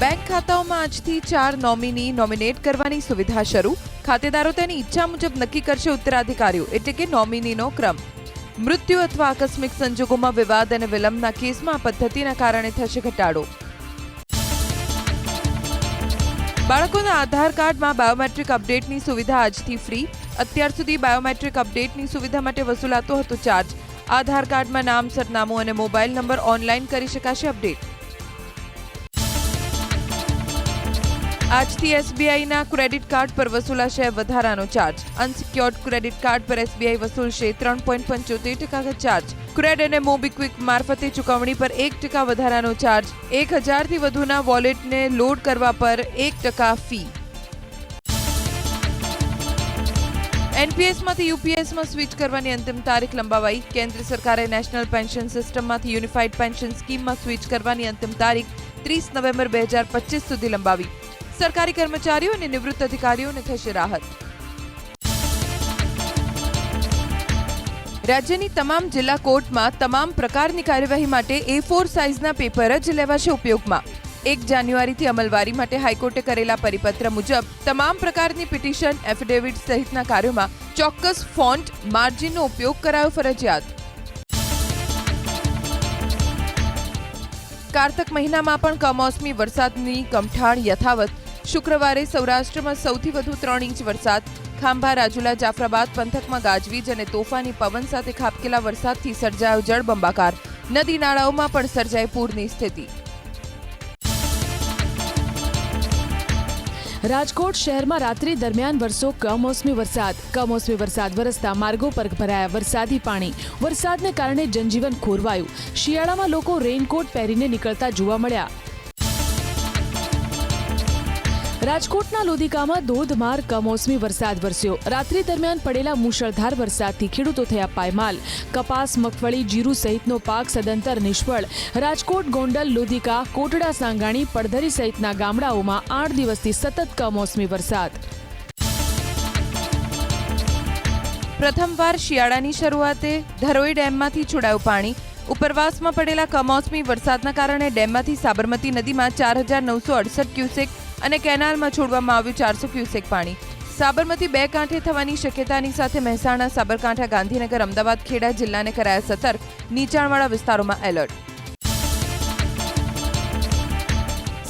Bank ખાતાઓમાં આજથી ચાર nominee nominate કરવાની સુવિધા શરૂ. ખાતેદારો તેની ઈચ્છા મુજબ નક્કી કરશે ઉત્તરાધિકારીઓ, એટલે કે નોમિનીનો ક્રમ. મૃત્યુ અથવા આકસ્મિક સંજોગોમાં વિવાદ અને વિલંબના કેસમાં પદ્ધતિના કારણે થશે ઘટાડો. બાળકોના આધાર કાર્ડમાં બાયોમેટ્રિક અપડેટની સુવિધા આજથી ફ્રી. અત્યાર સુધી બાયોમેટ્રિક અપડેટની સુવિધા માટે વસૂલાતો હતો ચાર્જ. આધાર કાર્ડમાં નામ, સરનામું અને મોબાઈલ નંબર ઓનલાઈન કરી શકાશે અપડેટ. આજથી એસબીઆઈના ક્રેડિટ કાર્ડ પર વસૂલાશે વધારાનો ચાર્જ અનસિક્યોર્ડ ક્રેડિટ કાર્ડ પર એસબીઆઈ વસૂલશે ત્રણ પોઈન્ટ પંચોતેર ટકા ચાર્જ ક્રેડ અને મોબીક્વિક મારફતે ચૂકવણી પર એક ટકા વધારાનો ચાર્જ એક હજારથી વધુના વોલેટને લોડ કરવા પર એક ટકા ફી એનપીએસમાંથી યુપીએસમાં સ્વિચ કરવાની અંતિમ તારીખ લંબાવાઈ. કેન્દ્ર સરકારે નેશનલ પેન્શન સિસ્ટમમાંથી યુનિફાઈડ પેન્શન સ્કીમમાં સ્વિચ કરવાની અંતિમ તારીખ ત્રીસ નવેમ્બર બે હજાર પચીસ સુધી લંબાવી. સરકારી કર્મચારીઓ અને નિવૃત્ત અધિકારીઓને થશે રાહત. રાજ્યની તમામ જિલ્લા કોર્ટમાં તમામ પ્રકારની કાર્યવાહી માટે એ ફોર સાઇઝના પેપર જ લેવાશે ઉપયોગમાં. એક જાન્યુઆરીથી અમલવારી માટે હાઈકોર્ટે કરેલા પરિપત્ર મુજબ તમામ પ્રકારની પિટિશન, એફિડેવિટ સહિતના કાર્યોમાં ચોક્કસ ફોન્ટ, માર્જિનનો ઉપયોગ કરાયો ફરજિયાત. કારતક મહિનામાં પણ કમોસમી વરસાદની કમઠાણ યથાવત શુક્રવારે સૌરાષ્ટ્રમાં સૌથી વધુ ત્રણ ઇંચ વરસાદ. ખાંભા, રાજુલા, જાફરાબાદ, પંથકમાં ગાજવીજ અને તોફાની પવન સાથે ખાબકેલા વરસાદથી સર્જાયો જળબંબાકાર નદી નાળાઓમાં પણ સર્જાઈ પૂરની સ્થિતિ. રાજકોટ શહેરમાં રાત્રિ દરમિયાન વરસો કમોસમી વરસાદ. કમોસમી વરસાદ વરસતા માર્ગો પર ભરાયા વરસાદી પાણી. વરસાદને કારણે જનજીવન ખોરવાયું. શિયાળામાં લોકો રેઇનકોટ પહેરીને નીકળતા જોવા મળ્યા. રાજકોટના લોધિકામાં ધોધમાર કમોસમી વરસાદ વરસ્યો. રાત્રિ દરમિયાન પડેલા મુશળધાર વરસાદથી ખેડૂતો થયા પાયમાલ કપાસ, મગફળી, જીરું સહિતનો પાક સદંતર નિષ્ફળ. રાજકોટ, ગોંડલ લોધિકા કોટડા, સાંગાણી, પડધરી સહિતના ગામડાઓમાં આઠ દિવસથી સતત કમોસમી વરસાદ. પ્રથમવાર શિયાળાની શરૂઆતે ધરોઈ ડેમમાંથી છોડાયું પાણી. ઉપરવાસમાં પડેલા કમોસમી વરસાદના કારણે ડેમમાંથી સાબરમતી નદીમાં ચાર હજાર નવસો અડસઠ ક્યુસેક અને કેનાલમાં છોડવામાં આવ્યું ચારસો ક્યુસેક પાણી. સાબરમતી બે કાંઠે થવાની શક્યતાની સાથે મહેસાણા, સાબરકાંઠા, ગાંધીનગર, અમદાવાદ, ખેડા જિલ્લાને કરાયા સતર્ક. નીચાણવાળા વિસ્તારોમાં એલર્ટ.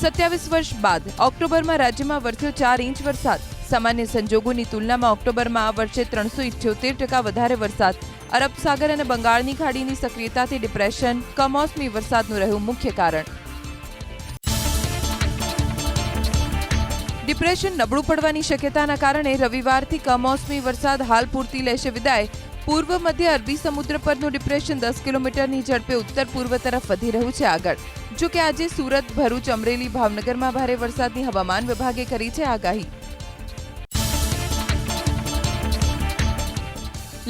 સત્યાવીસ વર્ષ બાદ ઓક્ટોબરમાં રાજ્યમાં વરસ્યો ચાર ઇંચ વરસાદ. સામાન્ય સંજોગોની તુલનામાં ઓક્ટોબરમાં આ વર્ષે ત્રણસો ઇઠ્યોતેર ટકા વધારે વરસાદ. અરબ સાગર અને બંગાળની ખાડીની સક્રિયતાથી ડિપ્રેશન કમોસમી વરસાદનું રહ્યું મુખ્ય કારણ. ડિપ્રેશન નબળું પડવાની શક્યતાના કારણે રવિવારથી કમોસમી વરસાદ હાલ પૂરતી લેશે વિદાય. પૂર્વ મધ્ય અરબી સમુદ્ર પરનું ડિપ્રેશન દસ કિલોમીટરની ઝડપે ઉત્તર પૂર્વ તરફ વધી રહ્યું છે આગળ. જો કે આજે સુરત, ભરૂચ, અમરેલી, ભાવનગરમાં ભારે વરસાદની હવામાન વિભાગે કરી છે આગાહી.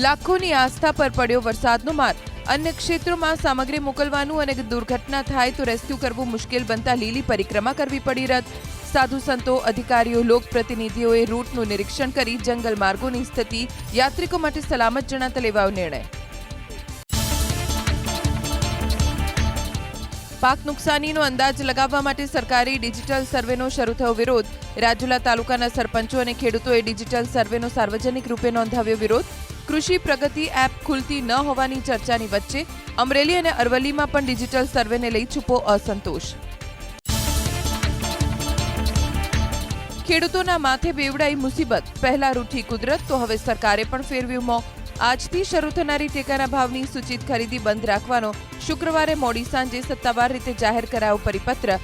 લાખોની આસ્થા પર પડ્યો વરસાદનો માર. અન્ય ક્ષેત્રોમાં સામગ્રી મોકલવાનું અને દુર્ઘટના થાય તો રેસ્ક્યુ કરવું મુશ્કેલ બનતા લીલી પરિક્રમા કરવી પડી રદ. સાધુ સંતો, અધિકારીઓ લોકપ્રતિનિધિઓએ રૂટનું નિરીક્ષણ કરી જંગલ માર્ગોની સ્થિતિ યાત્રિકો માટે સલામત જણાતા લેવાયો નિર્ણય. પાક નુકસાનીનો અંદાજ લગાવવા માટે સરકારી ડિજિટલ સર્વેનો શરૂ થયો વિરોધ. રાજુલા તાલુકાના સરપંચો અને ખેડૂતોએ ડિજિટલ સર્વેનો સાર્વજનિક રૂપે નોંધાવ્યો વિરોધ. કૃષિ પ્રગતિ એપ ખુલતી ન હોવાની ચર્ચાની વચ્ચે અમરેલી અને અરવલ્લીમાં પણ ડિજિટલ સર્વેને લઈ છૂપો અસંતોષ. ખેડૂતોના માથે બેવડાઈ મુસીબત. પહેલા રૂઠી કુદરત, તો હવે સરકારે પણ ફેરવ્યું મોં. આજથી શરૂ થનારી ટેકાના ભાવની સૂચિત ખરીદી બંધ રાખવાનો શુક્રવારે મોડી સાંજે સત્તાવાર રીતે જાહેર કરાયો પરિપત્ર.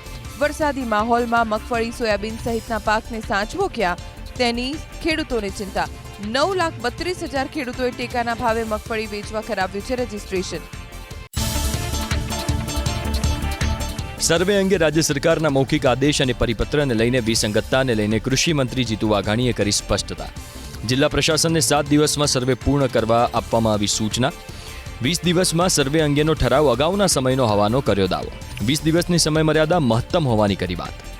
વરસાદી માહોલમાં મગફળી, સોયાબીન સહિતના પાકને સાચવો ક્યાં તેની ખેડૂતોને ચિંતા. નવ લાખ બત્રીસ હજાર ખેડૂતોએ ટેકાના ભાવે મગફળી વેચવા કરાવ્યું છે રજીસ્ટ્રેશન. સર્વે અંગે રાજ્ય સરકારના મૌખિક આદેશ અને પરિપત્રને લઈને વિસંગતતાને લઈને કૃષિ મંત્રી જીતુ વાઘાણીએ કરી સ્પષ્ટતા. જિલ્લા પ્રશાસનને સાત દિવસમાં સર્વે પૂર્ણ કરવા આપવામાં આવી સૂચના. વીસ દિવસમાં સર્વે અંગેનો ઠરાવ અગાઉના સમયનો હોવાનો કર્યો દાવો. વીસ દિવસની સમયમર્યાદા મહત્તમ હોવાની કરી વાત.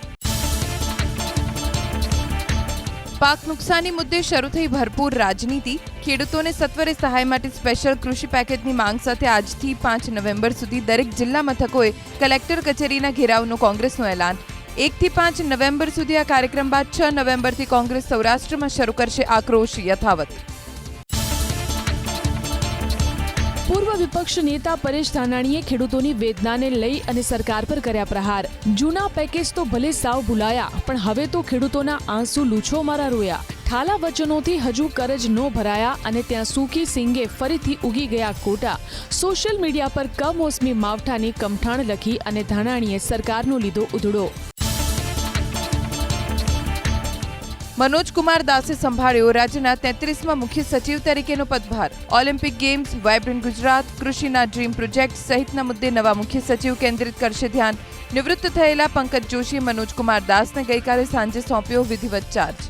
પાક નુકસાની મુદ્દે શરૂ થઈ ભરપૂર રાજનીતિ. ખેડૂતોને સત્વરે સહાય માટે સ્પેશિયલ કૃષિ પેકેજની માંગ સાથે આજથી પાંચ નવેમ્બર સુધી દરેક જિલ્લા મથકોએ કલેક્ટર કચેરીના ઘેરાવનું કોંગ્રેસનું એલાન. એકથી પાંચ નવેમ્બર સુધી આ કાર્યક્રમ બાદ છ નવેમ્બરથી કોંગ્રેસ સૌરાષ્ટ્રમાં શરૂ કરશે આક્રોશ યથાવત. પૂર્વ વિપક્ષ નેતા પરેશ ધાનાણીએ ખેડૂતોની વેદનાને લઈ અને સરકાર પર કર્યા પ્રહાર. જૂના પેકેજ તો ભલે સાવ ભૂલાયા, પણ હવે તો ખેડૂતોના આંસુ લૂછો મારા રોયા. ઠાલા વચનોથી હજુ કરજ ન ભરાયા અને ત્યાં સૂકી સિંગે ફરીથી ઉગી ગયા કોટા. સોશિયલ મીડિયા પર કમોસમી માવઠાની કમઠાણ લખી અને ધાનાણીએ સરકારનો લીધો ઉધડો. મનોજ કુમાર દાસે સંભાળ્યો રાજ્યના તેત્રીસમાં મુખ્ય સચિવ તરીકેનો પદભાર. ઓલિમ્પિક ગેમ્સ વાયબ્રન્ટ ગુજરાત કૃષિના ડ્રીમ પ્રોજેક્ટ સહિતના મુદ્દે નવા મુખ્ય સચિવ કેન્દ્રિત કરશે ધ્યાન. નિવૃત્ત થયેલા પંકજ જોશીએ મનોજ કુમાર દાસને ગઈકાલે સાંજે સોંપ્યો વિધિવત ચાર્જ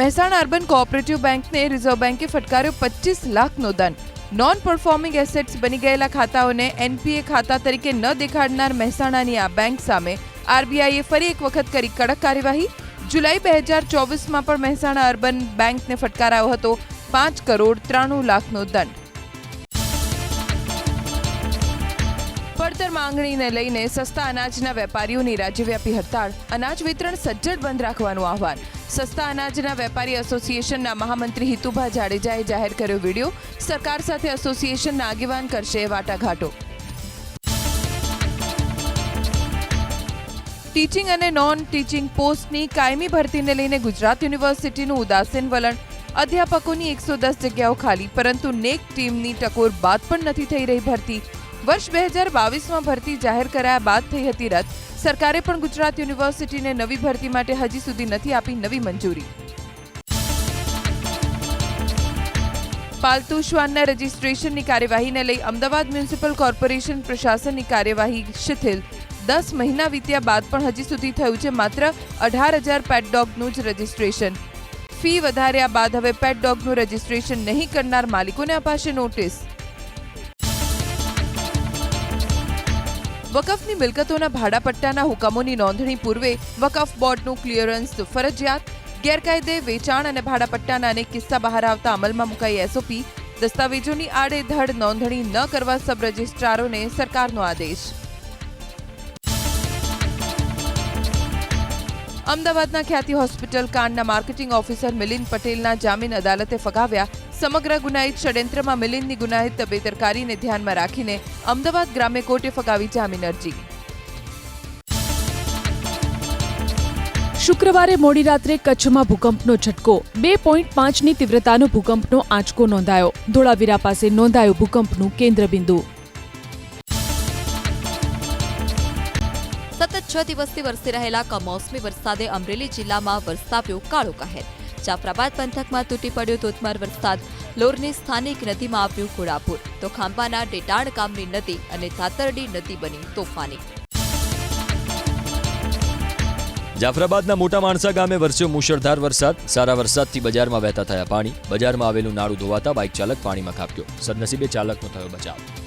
મહેસાણા અર્બન કોઓપરેટિવ બેંકને રિઝર્વ બેંકે ફટકાર્યો પચીસ લાખનો દંડ. નોન પરફોર્મિંગ એસેટ્સ બની ગયેલા ખાતાઓને એનપીએ ખાતા તરીકે ન દેખાડનાર મહેસાણાની આ બેંક સામે આરબીઆઈએ ફરી એક વખત કરી કડક કાર્યવાહી. જુલાઈ બે હજાર ચોવીસમાં પણ મહેસાણા અર્બન બેંકને ફટકારાયો હતો પાંચ કરોડ ત્રાણું લાખનો દંડ. પડતર માંગણીને લઈને સસ્તા અનાજના વેપારીઓની રાજ્યવ્યાપી હડતાળ, અનાજ વિતરણ સજ્જડ બંધ રાખવાનું આહવાન. સસ્તા અનાજના વેપારી એસોસિએશનના મહામંત્રી હિતુભા જાડેજાએ જાહેર કર્યો વીડિયો. સરકાર સાથે એસોસિએશનના આગેવાન કરશે વાટાઘાટો. ટીચિંગ અને નોન ટીચિંગ પોસ્ટની કાયમી ભરતીને લઈને ગુજરાત યુનિવર્સિટીનું ઉદાસીન વલણ. અધ્યાપકોની એકસો દસ જગ્યાઓ ખાલી, પરંતુ નેક ટીમની ટકોર બાદ પણ નથી થઈ રહી ભરતી. વર્ષ બે હજાર બાવીસમાં ભરતી જાહેર કરાયા બાદ થઈ હતી રદ. સરકારે પણ ગુજરાત યુનિવર્સિટીને નવી ભરતી માટે હજી સુધી નથી આપી નવી મંજૂરી. પાલતુ શ્વાનના રજિસ્ટ્રેશનની કાર્યવાહીને લઈ અમદાવાદ મ્યુનિસિપલ કોર્પોરેશન પ્રશાસનની કાર્યવાહી શિથિલ. દસ મહિના વીત્યા બાદ પણ હજી સુધી થયું છે માત્ર અઢાર હજાર પેટ ડોગનું જ રજિસ્ટ્રેશન ફી વધાર્યા બાદ હવે પેટ ડોગનું રજિસ્ટ્રેશન નહીં કરનાર માલિકોને અપાશે નોટિસ વકફની મિલકતોના ભાડાપટ્ટાના હુકમોની નોંધણી પૂર્વે વકફ બોર્ડનું ક્લિયરન્સ ફરજિયાત. ગેરકાયદે વેચાણ અને ભાડાપટ્ટાના અનેક કિસ્સા બહાર આવતા અમલમાં મુકાઈ એસઓપી દસ્તાવેજોની આડેધડ નોંધણી ન કરવા સબ રજિસ્ટ્રારોને સરકારનો આદેશ. અમદાવાદના ખ્યાતિ હોસ્પિટલ કાંડના માર્કેટિંગ ઓફિસર મિલિંદ પટેલના જામીન અદાલતે ફગાવ્યા. સમગ્ર ગુનાહિત ષડયંત્રમાં મિલિંદની ગુનાહિત બેદરકારીને ધ્યાનમાં રાખીને અમદાવાદ ગ્રામ્ય કોર્ટે ફગાવી જામીન અરજી. શુક્રવારે મોડી રાત્રે કચ્છમાં ભૂકંપનો ઝટકો. બે પોઈન્ટ પાંચની તીવ્રતાનો ભૂકંપનો આંચકો નોંધાયો. ધોળાવીરા પાસે નોંધાયો ભૂકંપનું કેન્દ્રબિંદુ. સતત છ દિવસથી વરસી રહેલા કમોસમી વરસાદે અમરેલી જિલ્લામાં વરસાવ્યો કાળો કહેર. જાફરાબાદ પંથકમાં તૂટી પડ્યો ધોધમાર વરસાદ. લોરની સ્થાનિક નદીમાં આવ્યું ઘોડાપુર. તો ખાંભાના ડેટાણ ગામની નદી અને ધાતરડી નદી બની તોફાની. જાફરાબાદના મોટા માણસા ગામે વરસ્યો મુશળધાર વરસાદ. સારા વરસાદથી બજારમાં વહેતા થયા પાણી. બજારમાં આવેલું નાળું ધોવાતા બાઇક ચાલક પાણીમાં ખાબક્યો. સદનસીબે ચાલકનો થયો બચાવ.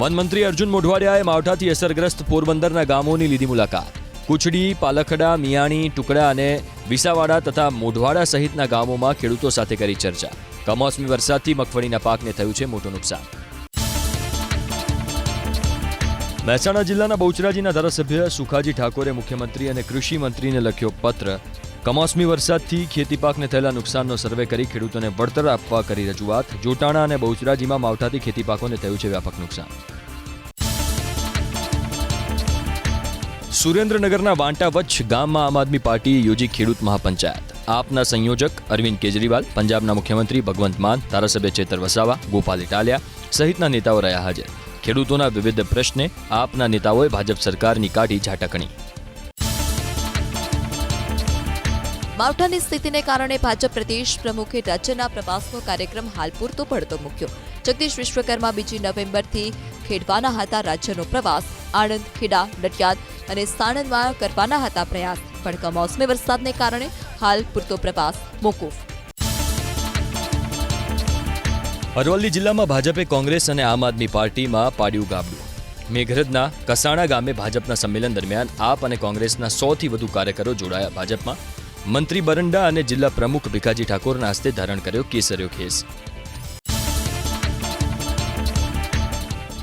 વનમંત્રી અર્જુન મોઢવાડિયાએ માવઠાથી અસરગ્રસ્ત પોરબંદરના ગામોની લીધી મુલાકાત. કુચડી પાલખડા, મિયાણી, ટુકડા અને વિસાવાડા તથા મોઢવાડા સહિતના ગામોમાં ખેડૂતો સાથે કરી ચર્ચા. કમોસમી વરસાદથી મગફળીના પાકને થયું છે મોટું નુકસાન. મહેસાણા જિલ્લાના બહુચરાજીના ધારાસભ્ય સુખાજી ઠાકોરે મુખ્યમંત્રી અને કૃષિ મંત્રીને લખ્યો પત્ર. કમોસમી વરસાદથી ખેતી પાકને થયેલા નુકસાનનો સર્વે કરી ખેડૂતોને વળતર આપવા કરી રજૂઆત. જોટાણા અને બહુચરાજીમાં માવઠાથી ખેતી પાકોને થયું છે વ્યાપક નુકસાન. સુરેન્દ્રનગરના વાંટા વચ્ચ ગામમાં આમ આદમી પાર્ટીએ યોજી ખેડૂત મહાપંચાયત. આપના સંયોજક અરવિંદ કેજરીવાલ, પંજાબના મુખ્યમંત્રી ભગવંત માન, ધારાસભ્ય ચેતર વસાવા, ગોપાલ ઇટાલિયા સહિતના નેતાઓ રહ્યા હાજર. ખેડૂતોના વિવિધ પ્રશ્ને આપના નેતાઓએ ભાજપ સરકારની કાઢી ઝાટકણી. માવઠાની સ્થિતિને કારણે ભાજપ પ્રદેશ પ્રમુખે રાજ્યના પ્રવાસનો કાર્યક્રમ હાલ પૂરતો પડતો મૂક્યો. જગદીશ વિશ્વકર્મા બીજી નવેમ્બરથી ખેડવાના હતા રાજ્યનો પ્રવાસ. આણંદ, ખેડા, નડિયાદ અને સાણંદમાં કરવાના હતા પ્રયાસ. પણ કમોસમી વરસાદને કારણે હાલ પૂરતો પ્રવાસ મોકૂફ. અરવલ્લી જિલ્લામાં ભાજપે કોંગ્રેસ અને આમ આદમી પાર્ટીમાં પાડ્યું ગાબડું. મેઘરજના કસાણા ગામે ભાજપના સંમેલન દરમિયાન આપ અને કોંગ્રેસના સોથી વધુ કાર્યકરો જોડાયા ભાજપમાં. મંત્રી બરંડા અને જિલ્લા પ્રમુખ ભીખાજી ઠાકોરના હસ્તે ધારણ કર્યો કેસર્યો ખેસ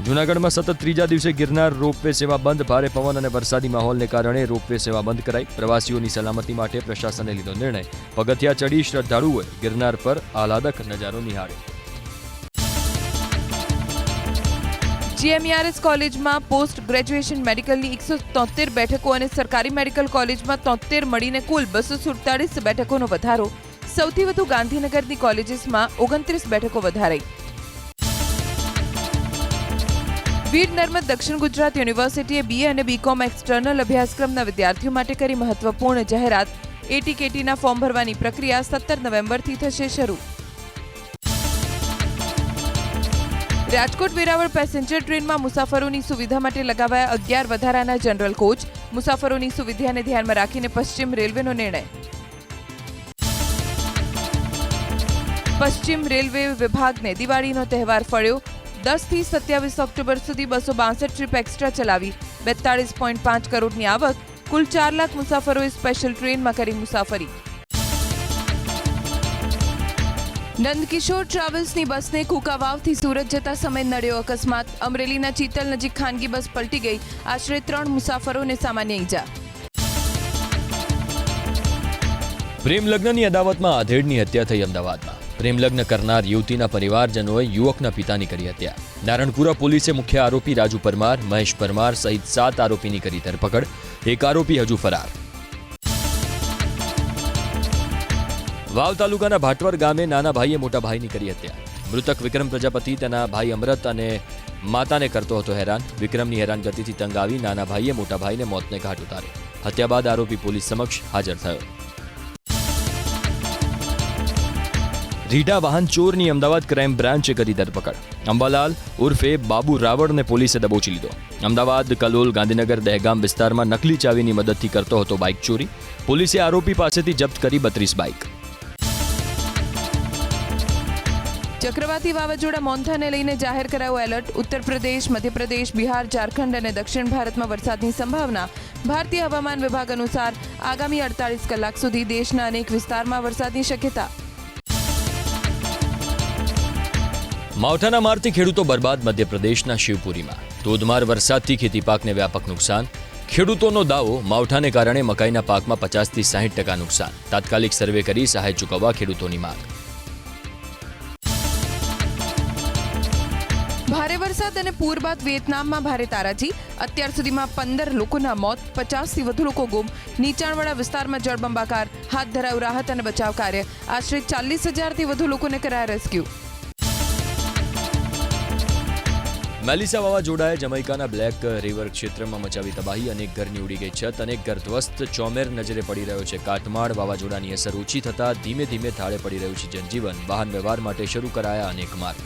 જૂનાગઢમાં સતત ત્રીજા દિવસે ગિરનાર રોપવે સેવા બંધ, ભારે પવન અને વરસાદી માહોલને કારણે રોપવે સેવા બંધ કરાઈ. પ્રવાસીઓની સલામતી માટે પ્રશાસને લીધો નિર્ણય. પગથિયા ચડી શ્રદ્ધાળુઓએ ગિરનાર પર આહલાદક નજારો નિહાળ્યો. જીએમઈઆરએસ કોલેજમાં પોસ્ટ ગ્રેજ્યુએશન મેડિકલની એકસો તોતેર બેઠકો અને સરકારી મેડિકલ કોલેજમાં તોતેર મળીને કુલ બસો સુડતાલીસ બેઠકોનો વધારો. સૌથી વધુ ગાંધીનગરની કોલેજીસમાં ઓગણત્રીસ બેઠકો વધારાઈ. વીર નર્મદ દક્ષિણ ગુજરાત યુનિવર્સિટીએ બીએ અને બીકોમ એક્સટર્નલ અભ્યાસક્રમના વિદ્યાર્થીઓ માટે કરી મહત્વપૂર્ણ જાહેરાત. એટીકેટીના ફોર્મ ભરવાની પ્રક્રિયા સત્તર નવેમ્બરથી થશે શરૂ. રાજકોટ વેરાવળ પેસેન્જર ટ્રેનમાં મુસાફરોની સુવિધા માટે લગાવાયા અગિયાર વધારાના જનરલ કોચ. મુસાફરોની સુવિધાને ધ્યાનમાં રાખીને પશ્ચિમ રેલવેનો નિર્ણય. પશ્ચિમ રેલવે વિભાગને દિવાળીનો તહેવાર ફળ્યો. દસથી સત્યાવીસ ઓક્ટોબર સુધી બસો બાસઠ ટ્રીપ એક્સ્ટ્રા ચલાવી. બેતાળીસ પોઈન્ટ પાંચ કરોડની આવક. કુલ ચાર લાખ મુસાફરોએ સ્પેશિયલ ટ્રેનમાં કરી મુસાફરી. નંદકિશોર ટ્રાવેલ્સની બસને કુકાવાવથી સુરત જતા સમય નડ્યો અકસ્માત. અમરેલીના ચિતલ નજીક ખાનગી બસ પલટી ગઈ. આશરે ત્રણ મુસાફરોને સામાન્ય ઈજા. પ્રેમલગ્નની અદાવતમાં આધેડની હત્યા થઈ અમદાવાદમાં. પ્રેમલગ્ન કરનાર યુવતીના પરિવારજનોએ યુવકના પિતાની કરી હત્યા. નારણપુરા પોલીસે મુખ્ય આરોપી રાજુ પરમાર, મહેશ પરમાર સહિત સાત આરોપીની કરી ધરપકડ. એક આરોપી હજુ ફરાર. વાવ તાલુકાના ભાટવર ગામે નાના ભાઈએ મોટા ભાઈની કરી હત્યા. મૃતક વિક્રમ પ્રજાપતિ, તેના ભાઈ અમરત અને માતાને કરતો હતો હેરાન. વિક્રમની હેરાનગતિથી તંગ આવી નાના ભાઈએ મોટા ભાઈને મોતને ઘાટ ઉતાર્યો. હત્યા બાદ આરોપી પોલીસ સમક્ષ હાજર થયો. રીઢા વાહન ચોરની અમદાવાદ ક્રાઇમ બ્રાન્ચે કરી ધરપકડ. અંબાલાલ ઉર્ફે બાબુ રાવળને પોલીસે દબોચી લીધો. અમદાવાદ કલોલ ગાંધીનગર દહેગામ વિસ્તારમાં નકલી ચાવીની મદદથી કરતો હતો બાઇક ચોરી. પોલીસે આરોપી પાસેથી જપ્ત કરી બત્રીસ બાઇક. ચક્રવાતી વાવાઝોડા મોન્થાને લઈને જાહેર કરાયો એલર્ટ. ઉત્તર પ્રદેશ મધ્યપ્રદેશ, બિહાર, ઝારખંડ અને દક્ષિણ ભારતમાં વરસાદની સંભાવના. ભારતીય હવામાન વિભાગ અનુસાર, આગામી અડતાલીસ કલાક સુધી દેશના અનેક વિસ્તારમાં વરસાદની શક્યતા. માવઠાના મારથી ખેડૂતો બરબાદ મધ્યપ્રદેશના શિવપુરીમાં. ધોધમાર વરસાદથી ખેતી પાકને વ્યાપક નુકસાન. ખેડૂતોનો દાવો, માવઠાને કારણે મકાઈના પાકમાં પચાસથી સાહીઠ ટકા નુકસાન. તાત્કાલિક સર્વે કરી સહાય ચૂકવવા ખેડૂતોની માંગ. ભારે વરસાદ અને પૂર બાદ વિયેતનામમાં ભારે તારાજી. અત્યાર સુધીમાં પંદર લોકોના મોત, પચાસથી વધુ લોકો ગુમ. નીચાણવાળા વિસ્તારમાં જળબંબાકાર, હાથ ધરાયું રાહત અને બચાવ કાર્ય. આશરે ચાલીસ હજારથી વધુ લોકોને કરાયા રેસ્ક્યુ. મેલિસા વાવાઝોડાએ જમૈકાના બ્લેક રિવર ક્ષેત્રમાં મચાવી તબાહી. અનેક ઘરની ઉડી ગઈ છત અનેક ઘર ધ્વસ્ત. ચોમેર નજરે પડી રહ્યો છે કાટમાળ. વાવાઝોડાની અસર ઓછી થતાં ધીમે ધીમે થાળે પડી રહ્યું છે જનજીવન. વાહન વ્યવહાર માટે શરૂ કરાયા અનેક માર્ગ.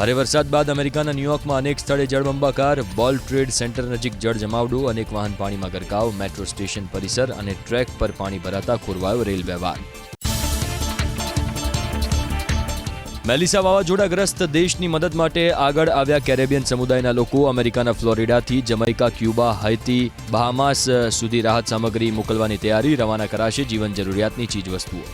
ભારે વરસાદ બાદ અમેરિકાના ન્યૂયોર્કમાં અનેક સ્થળે જળબંબાકાર બોલ ટ્રેડ સેન્ટર નજીક જળ જમાવડું, અનેક વાહન પાણીમાં ગરકાવ, મેટ્રો સ્ટેશન પરિસર અને ટ્રેક પર પાણી ભરાતા ખોરવાયો રેલ વ્યવહાર. મેલિસા વાવાઝોડાગ્રસ્ત દેશની મદદ માટે આગળ આવ્યા કેરેબિયન સમુદાયના લોકો અમેરિકાના ફ્લોરિડાથી જમૈકા, ક્યુબા હૈતી બહામાસ સુધી રાહત સામગ્રી મોકલવાની તૈયારી રવાના કરાશે જીવન જરૂરિયાતની ચીજવસ્તુઓ.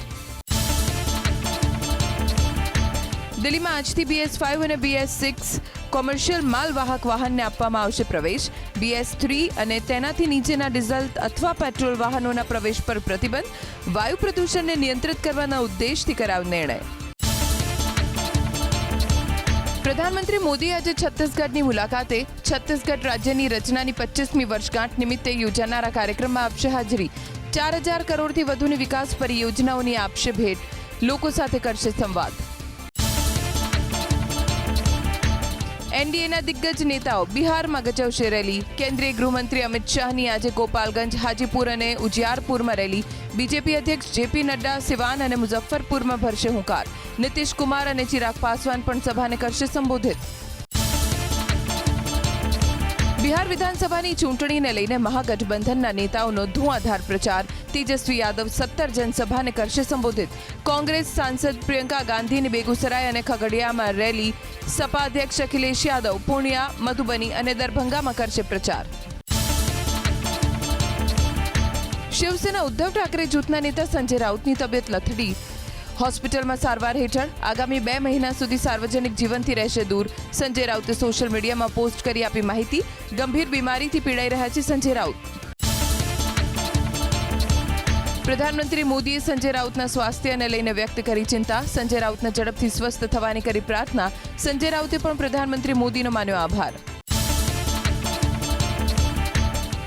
દિલ્હીમાં આજથી બીએસ ફાઇવ અને બીએસ સિક્સ કોમર્શિયલ માલવાહક વાહનને આપવામાં આવશે પ્રવેશ. બીએસ થ્રી અને તેનાથી નીચેના ડીઝલ અથવા પેટ્રોલ વાહનોના પ્રવેશ પર પ્રતિબંધ. વાયુ પ્રદૂષણને નિયંત્રિત કરવાના ઉદ્દેશથી કરાવ નિર્ણય. પ્રધાનમંત્રી મોદી આજે છત્તીસગઢની મુલાકાતે છત્તીસગઢ રાજ્યની રચનાની પચીસમી વર્ષગાંઠ નિમિત્તે યોજાનારા કાર્યક્રમમાં આપશે હાજરી. ચાર હજાર કરોડથી વધુની વિકાસ પરિયોજનાઓની આપશે ભેટ. લોકો સાથે કરશે સંવાદ. એનડીએના દિગ્ગજ નેતાઓ બિહારમાં ગજવશે રેલી. કેન્દ્રીય ગૃહમંત્રી અમિત શાહની આજે ગોપાલગંજ, હાજીપુર અને ઉજિયારપુરમાં રેલી. બીજેપી અધ્યક્ષ જેપી નડ્ડા, સિવાન અને મુઝફ્ફરપુરમાં ભરશે હુંકાર. નીતિશ કુમાર અને ચિરાગ પાસવાન પણ સભાને કરશે સંબોધિત. બિહાર વિધાનસભાની ચૂંટણીને લઈને મહાગઠબંધનના નેતાઓનો ધુઆધાર પ્રચાર. તેજસ્વી યાદવ સત્તર જનસભાને કરશે સંબોધિત. કોંગ્રેસ સાંસદ પ્રિયંકા ગાંધીની બેગુસરાય અને ખગડિયામાં રેલી. સપા અધ્યક્ષ અખિલેશ યાદવ પૂર્ણિયા, મધુબની અને દરભંગામાં કરશે પ્રચાર. શિવસેના ઉદ્ધવ ઠાકરે જૂથના નેતા સંજય રાઉતની તબિયત લથડી. હોસ્પિટલમાં સારવાર હેઠળ આગામી બે મહિના સુધી સાર્વજનિક જીવનથી રહેશે દૂર. સંજય રાઉતે સોશિયલ મીડિયામાં પોસ્ટ કરી આપી માહિતી. ગંભીર બીમારીથી પીડાઈ રહ્યા છે સંજય રાઉત. પ્રધાનમંત્રી મોદીએ સંજય રાઉતના સ્વાસ્થ્યને લઈને વ્યક્ત કરી ચિંતા. સંજય રાઉતના ઝડપથી સ્વસ્થ થવાની કરી પ્રાર્થના. સંજય રાઉતે પણ પ્રધાનમંત્રી મોદીનો માન્યો આભાર.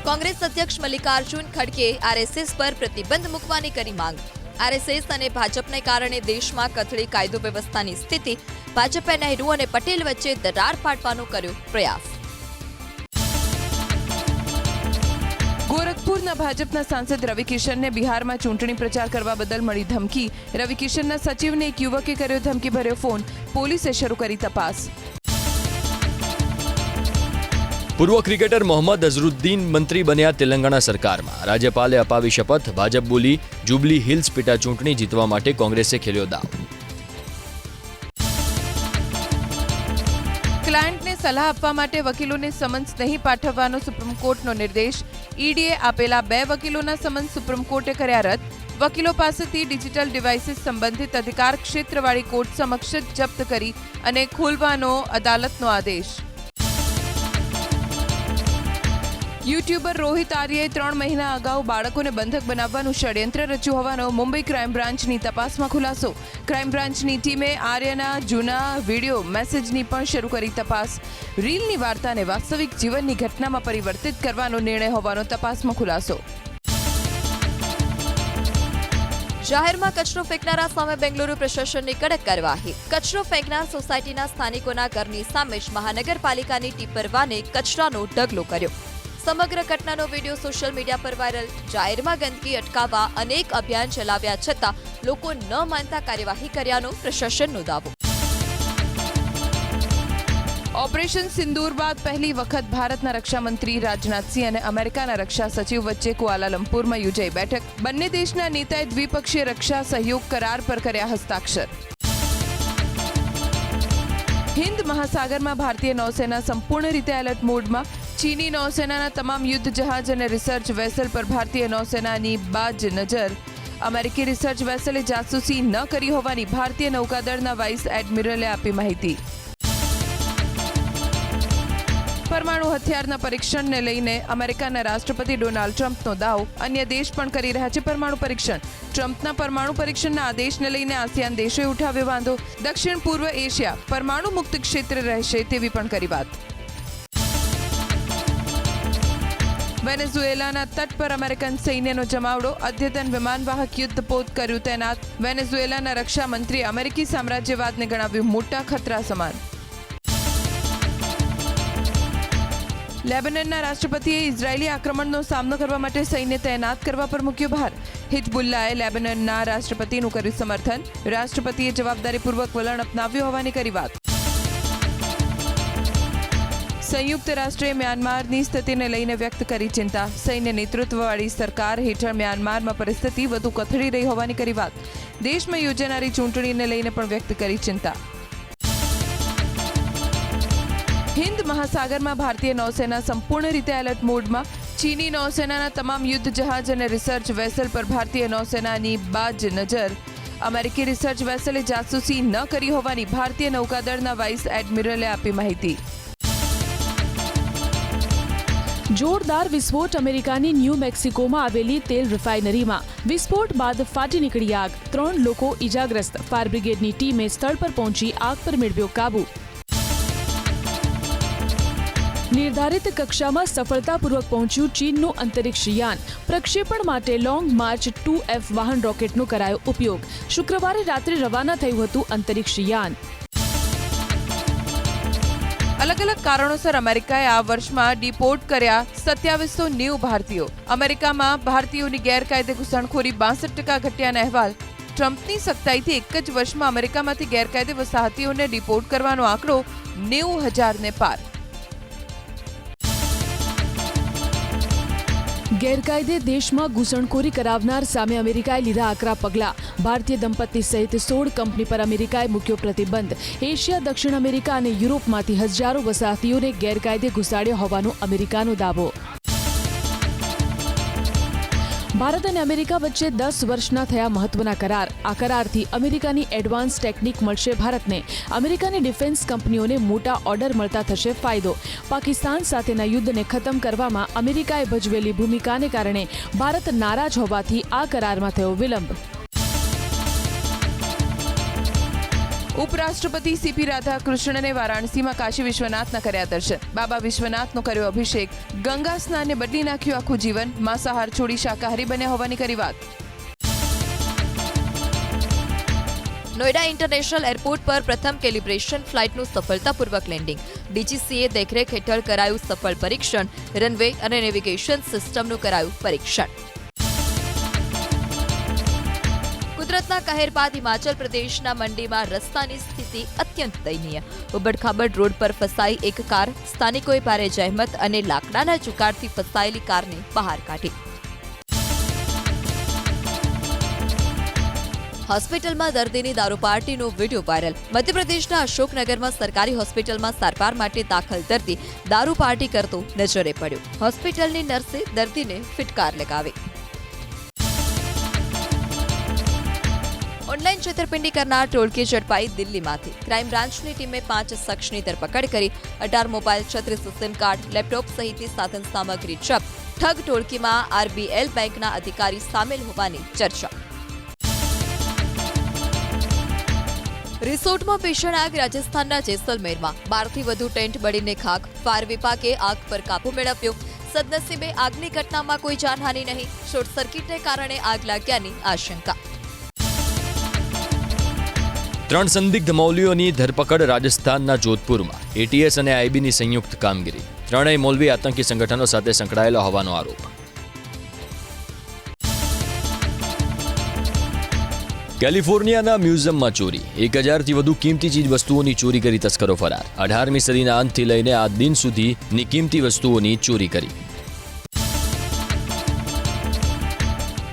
કોંગ્રેસ અધ્યક્ષ મલ્લિકાર્જુન ખડગે આરએસએસ પર પ્રતિબંધ મૂકવાની કરી માંગ. આરએસએસ અને ભાજપને કારણે દેશમાં કથળી કાયદો વ્યવસ્થાની સ્થિતિ ભાજપે નહેરુ અને પટેલ વચ્ચે દરાર પાડવાનો કર્યો પ્રયાસ. ગોરખપુરના ભાજપના સાંસદ રવિ કિશનને બિહારમાં ચૂંટણી પ્રચાર કરવા બદલ મળી ધમકી. રવિ કિશનના સચિવને એક યુવકે કર્યો ધમકી ભર્યો ફોન. પોલીસે શરૂ કરી તપાસ. પૂર્વ ક્રિકેટર મોહમ્મદ અઝરુદ્દીન મંત્રી બન્યા તેલંગાણા સરકારમાં. રાજ્યપાલે અપાવી શપથ, ભાજપ બોલી જુબલી હિલ્સ પેટા ચૂંટણી જીતવા માટે કોંગ્રેસે ખેલ્યો દાવ. ક્લાયન્ટને સલાહ આપવા માટે વકીલોને સમન્સ નહીં પાઠવવાનો સુપ્રીમ કોર્ટનો નિર્દેશ. ઈડીએ આપેલા બે વકીલોના સમન્સ સુપ્રીમ કોર્ટે કર્યા રદ. વકીલો પાસેથી ડિજિટલ ડિવાઇસીસ સંબંધિત અધિકાર ક્ષેત્રવાળી કોર્ટ સમક્ષ જપ્ત કરી અને ખોલવાનો અદાલતનો આદેશ. યુટ્યુબર રોહિત આર્યએ ત્રણ મહિના અગાઉ બાળકોને બંધક બનાવવાનું ષડયંત્ર રચ્યું હોવાનો મુંબઈ ક્રાઇમ બ્રાન્ચની તપાસમાં ખુલાસો. ક્રાઇમ બ્રાન્ચની ટીમે આર્યના જૂના વીડિયો, મેસેજની પણ શરૂ કરી તપાસ. રીલની વાર્તાને વાસ્તવિક જીવનની ઘટનામાં પરિવર્તિત કરવાનો નિર્ણય હોવાનો તપાસમાં ખુલાસો. જાહેરમાં કચરો ફેંકનારા સામે બેંગલુરુ પ્રશાસનની કડક કાર્યવાહી. કચરો ફેંકનાર સોસાયટીના સ્થાનિકોના ઘરની સામે જ મહાનગરપાલિકાની ટીપર વાને કચરાનો ઢગલો કર્યો. સમગ્ર ઘટનાનો વીડિયો સોશિયલ મીડિયા પર વાયરલ. જાહેરમાં ગંદકી અટકાવવા અનેક અભિયાન ચલાવ્યા છતાં લોકો ન માનતા કાર્યવાહી કર્યાનો પ્રશાસનનો દાવો. ઓપરેશન સિંદૂર બાદ પહેલી વખત ભારતના રક્ષામંત્રી રાજનાથસિંહ અને અમેરિકાના રક્ષા સચિવ વચ્ચે કુઆલાલંપુરમાં યોજાઈ બેઠક. બંને દેશના નેતાએ દ્વિપક્ષીય રક્ષા સહયોગ કરાર પર કર્યા હસ્તાક્ષર. હિન્દ મહાસાગરમાં ભારતીય નૌસેના સંપૂર્ણ રીતે એલર્ટ મોડમાં ચીની નૌસેનાના તમામ યુદ્ધ જહાજ અને રિસર્ચ વેસલ પર ભારતીય નૌસેનાની બાજ નજર. અમેરિકી રિસર્ચ વેસલે જાસૂસી ન કરી હોવાની ભારતીય નૌકાદળના વાઇસ એડમિરલે આપી માહિતી. પરમાણુ હથિયારના પરીક્ષણને લઈને અમેરિકાના રાષ્ટ્રપતિ ડોનાલ્ડ ટ્રમ્પનો દાવ. અન્ય દેશ પણ કરી રહ્યા છે પરમાણુ પરીક્ષણ. ટ્રમ્પના પરમાણુ પરીક્ષણના આદેશને લઈને આસિયાન દેશોએ ઉઠાવ્યો વાંધો. દક્ષિણ પૂર્વ એશિયા પરમાણુ મુક્ત ક્ષેત્ર રહેશે તેવી પણ કરી વાત. વેનેઝુએલાના તટ પર અમેરિકન સૈન્યનો જમાવડો, અદ્યતન વિમાનવાહક યુદ્ધ પોત કર્યું તૈનાત. વેનેઝુએલાના રક્ષા અમેરિકી સામ્રાજ્યવાદને ગણાવ્યું મોટા ખતરા સમાન. લેબનનના રાષ્ટ્રપતિએ ઇઝરાયેલી આક્રમણનો સામનો કરવા માટે સૈન્ય તૈનાત કરવા પર મૂક્યો ભાર. હિજબુલ્લાએ લેબનનના રાષ્ટ્રપતિનું કર્યું સમર્થન. રાષ્ટ્રપતિએ જવાબદારીપૂર્વક વલણ અપનાવ્યું હોવાની કરી વાત. સંયુક્ત રાષ્ટ્રે મ્યાનમારની સ્થિતિને લઈને વ્યક્ત કરી ચિંતા. સૈન્ય નેતૃત્વવાળી સરકાર હેઠળ મ્યાનમારમાં પરિસ્થિતિ વધુ કથળી રહી હોવાની કરી વાત. દેશમાં યોજાનારી ચૂંટણીને લઈને પણ વ્યક્ત કરી ચિંતા. હિન્દ મહાસાગરમાં ભારતીય નૌસેના સંપૂર્ણ રીતે એલર્ટ મોડમાં. ચીની નૌસેનાના તમામ યુદ્ધ જહાજ અને રિસર્ચ વેસલ પર ભારતીય નૌસેનાની બાજ નજર. અમેરિકી રિસર્ચ વેસલે જાસૂસી ન કરી હોવાની ભારતીય નૌકાદળના વાઇસ એડમિરલે આપી માહિતી. જોરદાર વિસ્ફોટ અમેરિકાની ન્યૂ મેક્સિકોમાં આવેલી તેલ રિફાઇનરીમાં. વિસ્ફોટ બાદ ફાટી નીકળી આગ. ત્રણ લોકો ઈજાગ્રસ્ત. ફાયર બ્રિગેડની ટીમે સ્થળ પર પહોંચી આગ પર મેળવ્યો કાબુ. નિર્ધારિત કક્ષામાં સફળતાપૂર્વક પહોંચ્યું ચીનનું અંતરિક્ષ યાન. પ્રક્ષેપણ માટે લોંગ માર્ચ ટુ એફ વાહન રોકેટનો કરાયો ઉપયોગ. શુક્રવારે રાત્રે રવાના થયું હતું અંતરિક્ષ યાન. અલગ અલગ કારણોસર અમેરિકાએ આ વર્ષમાં ડિપોર્ટ કર્યા સત્યાવીસો નેવું ભારતીયો. અમેરિકામાં ભારતીયોની ગેરકાયદે ઘૂસણખોરી બાસઠ ટકા ઘટ્યાના અહેવાલ. ટ્રમ્પની સખ્તાઈથી એક જ વર્ષમાં અમેરિકામાંથી ગેરકાયદે વસાહતીઓને ડિપોર્ટ કરવાનો આંકડો નેવું હજારને પાર. ગેરકાયદે દેશમાં ઘૂસણખોરી કરાવનાર સામે અમેરિકાએ લીધા આકરા પગલાં. ભારતીય દંપતી સહિત સોળ કંપની પર અમેરિકાએ મૂક્યો પ્રતિબંધ. એશિયા, દક્ષિણ અમેરિકા અને યુરોપમાંથી હજારો વસાહતીઓને ગેરકાયદે ઘુસાડ્યા હોવાનો અમેરિકાનો દાવો. ભારત અને અમેરિકા વચ્ચે દસ વર્ષના થયા મહત્વના કરાર. આ કરારથી અમેરિકાની એડવાન્સ ટેકનિક મળશે ભારતને. અમેરિકાની ડિફેન્સ કંપનીઓને મોટા ઓર્ડર મળતા થશે ફાયદો. પાકિસ્તાન સાથેના યુદ્ધને ખતમ કરવામાં અમેરિકાએ ભજવેલી ભૂમિકાને કારણે ભારત નારાજ હોવાથી આ કરારમાં થયો વિલંબ. ઉપરાષ્ટ્રપતિ સીપી રાધાકૃષ્ણને વારાણસીમાં કાશી વિશ્વનાથના કર્યા દર્શન. બાબા વિશ્વનાથનો કર્યો અભિષેક. ગંગા સ્નાને બદલી નાખ્યું આખું જીવન. માંસાહાર છોડી શાકાહારી બન્યા હોવાની કરી વાત. નોઈડા ઇન્ટરનેશનલ એરપોર્ટ પર પ્રથમ કેલિબ્રેશન ફ્લાઇટનું સફળતાપૂર્વક લેન્ડિંગ. ડીજીસીએ દેખરેખ હેઠળ કરાયું સફળ પરીક્ષણ, રનવે અને નેવિગેશન સિસ્ટમનું કરાયું પરીક્ષણ. કુદરતના કહેર હિમાચલ પ્રદેશના મંડીમાં રસ્તાની સ્થિતિ અત્યંત દયનીય. ઉબડખાબડ રોડ પર ફસાઈ એક કાર, સ્થાનિકોએ ભારે જહેમત અને લાકડાના જુગાડથી ફસાયેલી કારને બહાર કાઢી. હોસ્પિટલમાં દર્દીની દારૂ પાર્ટીનો વીડિયો વાયરલ. મધ્યપ્રદેશના અશોકનગરમાં સરકારી હોસ્પિટલમાં સારવાર માટે દાખલ દર્દી. દારૂ પાર્ટી કરતો નજરે પડ્યો. હોસ્પિટલની નર્સે દર્દીને ફિટકાર લગાવી. ઓનલાઈન છેતરપિંડી કરનાર ટોળકી ઝડપાઈ દિલ્હીમાંથી. ક્રાઇમ બ્રાન્ચની ટીમે પાંચ શખ્સની ધરપકડ કરી. અઢાર મોબાઈલ, છત્રીસ સિમ કાર્ડ, લેપટોપ સહિતની સાધન સામગ્રી જપ્ત. ઠગ ટોળકીમાં આરબીએલ બેંકના અધિકારી સામેલ હોવાની ચર્ચા. રિસોર્ટમાં ભીષણ આગ રાજસ્થાનના જેસલમેરમાં. બારથી વધુ ટેન્ટ બળીને ખાક. ફાયર વિભાગે આગ પર કાબુ મેળવ્યો. સદનસીબે આગની ઘટનામાં કોઈ જાનહાની નહીં. શોર્ટ સર્કિટને કારણે આગ લાગ્યાની આશંકા. ત્રણ સંદિગ્ધ મૌલવીઓની ધરપકડ રાજસ્થાનના જોધપુરમાં. એટીએસ અને આઈબીની સંયુક્ત કામગીરી. ત્રણેય મૌલવી આતંકી સંગઠનો સાથે સંકળાયેલા હોવાનો આરોપ. કેલિફોર્નિયાના મ્યુઝિયમમાં ચોરી. એક હજારથી વધુ કિંમતી ચીજ વસ્તુઓની ચોરી કરી તસ્કરો ફરાર. અઢારમી સદીના અંતથી લઈને આ દિન સુધીની કિંમતી વસ્તુઓની ચોરી કરી.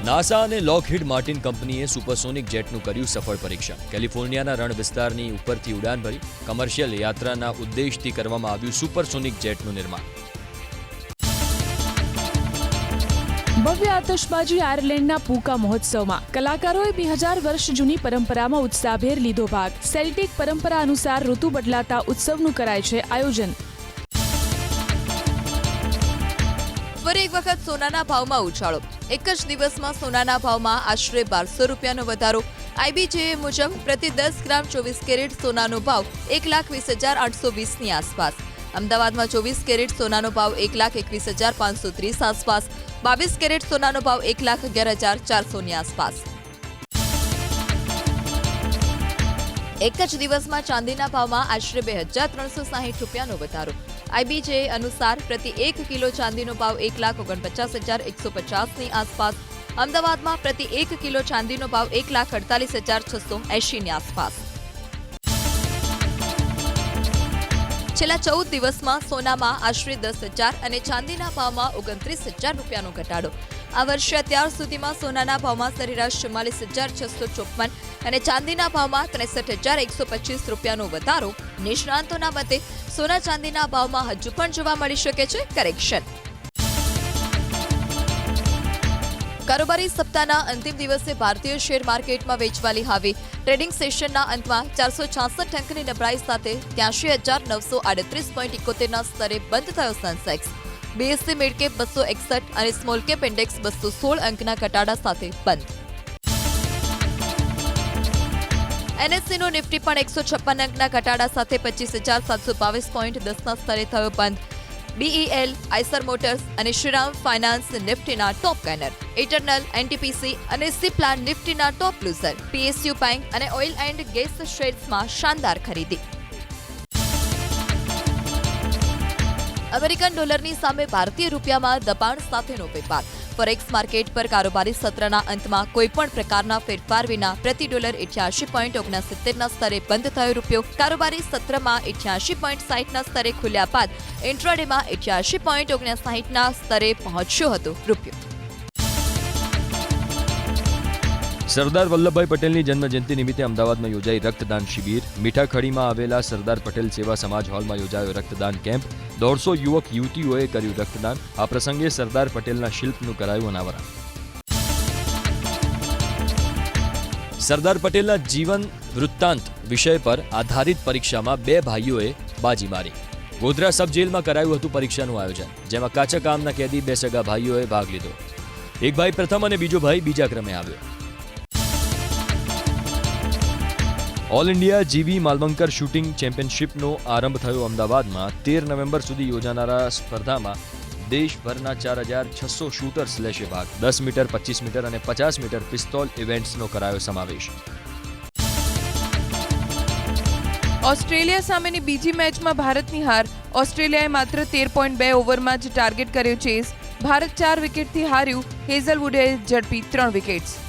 નાસા અને લોકહીડ માર્ટિન કંપનીએ સુપરસોનિક જેટનું કર્યું સફળ પરીક્ષણ. કેલિફોર્નિયાના રણ વિસ્તારની ઉપરથી ઉડાન ભરી કમર્શિયલ યાત્રાના ઉદ્દેશથી કરવામાં આવ્યું સુપરસોનિક જેટનું નિર્માણ. ભવ્ય આતશબાજી આયર્લેન્ડના પૂકા મહોત્સવમાં. કલાકારોએ બે હજાર વર્ષ જૂની પરંપરામાં ઉત્સાહભેર લીધો ભાગ. સેલ્ટિક પરંપરા અનુસાર ઋતુ બદલાતા ઉત્સવનું કરાય છે આયોજન. ફરી એક વખત સોનાના ભાવમાં ઉછાળો. એક જ દિવસમાં સોનાના ભાવમાં આશરે બારસો રૂપિયાનો વધારો. આઈબીજેએ મુજબ પ્રતિ દસ ગ્રામ ચોવીસ કેરેટ સોનાનો ભાવ એક લાખ વીસ હજાર આઠસો વીસની આસપાસ. અમદાવાદમાં ચોવીસ કેરેટ સોનાનો ભાવ એક લાખ એકવીસ હજાર પાંચસો ત્રીસ આસપાસ. બાવીસ કેરેટ સોનાનો ભાવ એક લાખ અગિયાર હજાર ચારસોની આસપાસ. એક જ દિવસમાં ચાંદીના ભાવમાં આશરે બે હજાર ત્રણસો સાહીઠ રૂપિયાનો વધારો. આઈબીજે અનુસાર પ્રતિ એક કિલો ચાંદીનો ભાવ એક લાખ ઓગણપચાસ હજાર એકસો પચાસની આસપાસ. અમદાવાદમાં પ્રતિ એક કિલો ચાંદીનો ભાવ એક લાખ અડતાલીસ હજાર છસો એંશીની આસપાસ. છેલ્લા ચૌદ દિવસમાં સોનામાં આશરે દસ હજાર અને ચાંદીના ભાવમાં ઓગણત્રીસ હજાર રૂપિયાનો ઘટાડો. આ વર્ષે અત્યાર સુધીમાં સોનાના ભાવમાં સરેરાશ ચુમ્માલીસ હજાર છસો ચોપન અને ચાંદીના ભાવમાં ત્રેસઠ હજાર એકસો પચીસ રૂપિયાનો વધારો. નિષ્ણાંતોના મતે સોના ચાંદીના ભાવમાં હજુ પણ જોવા મળી શકે છે કરેક્શન. કારોબારી સપ્તાહના અંતિમ દિવસે ભારતીય શેર માર્કેટમાં વેચવાલી હાવી. ટ્રેડિંગ સેશનના અંતમાં ચારસો છાસઠ અંકની નબળાઈ સાથે ત્યાંશી હજાર નવસો આડત્રીસ પોઈન્ટ ઇકોતેરના સ્તરે બંધ થયો સેન્સેક્સ. બીએસસી મિડકેપ બસો એકસઠ અને સ્મોલ કેપ ઇન્ડેક્સ બસો સોળ અંકના ઘટાડા સાથે બંધ. એનએસસીનો નિફ્ટી પણ એકસો છપ્પન અંકના ઘટાડા સાથે પચીસ હજાર સાતસો બાવીસ પોઈન્ટ દસના સ્તરે થયો બંધ. બીઈએલ, આઈસર મોટર્સ અને શ્રીરામ ફાઇનાન્સ નિફ્ટીના ટોપ ગેનર. ઇટરનલ, એનટીપીસી અને સિપ્લા નિફ્ટીના ટોપ લૂઝર. પીએસયુ બેંક અને ઓઇલ એન્ડ ગેસ શેર્સમાં શાનદાર ખરીદી. અમેરિકન ડોલરની સામે ભારતીય રૂપિયામાં દબાણ સાથેનો વેપાર. ફોરેક્સ માર્કેટ પર કારોબારી સત્રના અંતમાં કોઈપણ પ્રકારના ફેરફાર વિના પ્રતિ ડોલર ઇઠ્યાસી પોઈન્ટ ઓગણસિત્તેરના સ્તરે બંધ થયો રૂપિયો. કારોબારી સત્રમાં ઇઠ્યાસી પોઈન્ટ સાહીઠના સ્તરે ખુલ્યા બાદ ઇન્ટ્રાડેમાં ઇઠ્યાસી પોઈન્ટ ઓગણસાહીઠના સ્તરે પહોંચ્યો હતો રૂપિયો. સરદાર વલ્લભભાઈ પટેલની જન્મજયંતિ નિમિત્તે અમદાવાદમાં યોજાઈ રક્તદાન શિબિર. મીઠાખડીમાં આવેલા સરદાર પટેલ સેવા સમાજ હોલમાં યોજાયો રક્તદાન કેમ્પ. દોઢસો યુવક યુવતીઓએ કર્યું રક્તદાન. આ પ્રસંગે સરદાર પટેલના શિલ્પનું કરાયું અનાવરણ. સરદાર પટેલના જીવન વૃત્તાંત વિષય પર આધારિત પરીક્ષામાં બે ભાઈઓએ બાજી મારી. ગોધરા સબ જેલમાં કરાયું હતું પરીક્ષાનું આયોજન, જેમાં કાચા કામના કેદી બે સગા ભાઈઓએ ભાગ લીધો. એક ભાઈ પ્રથમ અને બીજો ભાઈ બીજા ક્રમે આવ્યો. ઓલ ઇન્ડિયા જીવી માલવંકર શૂટિંગ ચેમ્પિયનશિપનો આરંભ થયો અમદાવાદમાં. તેર નવેમ્બર સુધી યોજાનારા સ્પર્ધામાં દેશભરના ચાર હજાર છસો શૂટર્સ લેશે ભાગ. દસ મીટર, પચીસ મીટર અને પચાસ મીટર પિસ્તોલ ઇવેન્ટ્સનો કરાયો સમાવેશ. ઓસ્ટ્રેલિયા સામેની બીજી મેચમાં ભારતની હાર. ઓસ્ટ્રેલિયાએ માત્ર તેર પોઈન્ટ બે ઓવરમાં જ ટાર્ગેટ કર્યો ચેસ. ભારત ચાર વિકેટથી હાર્યું. હેઝલવુડે ઝડપી ત્રણ વિકેટ્સ.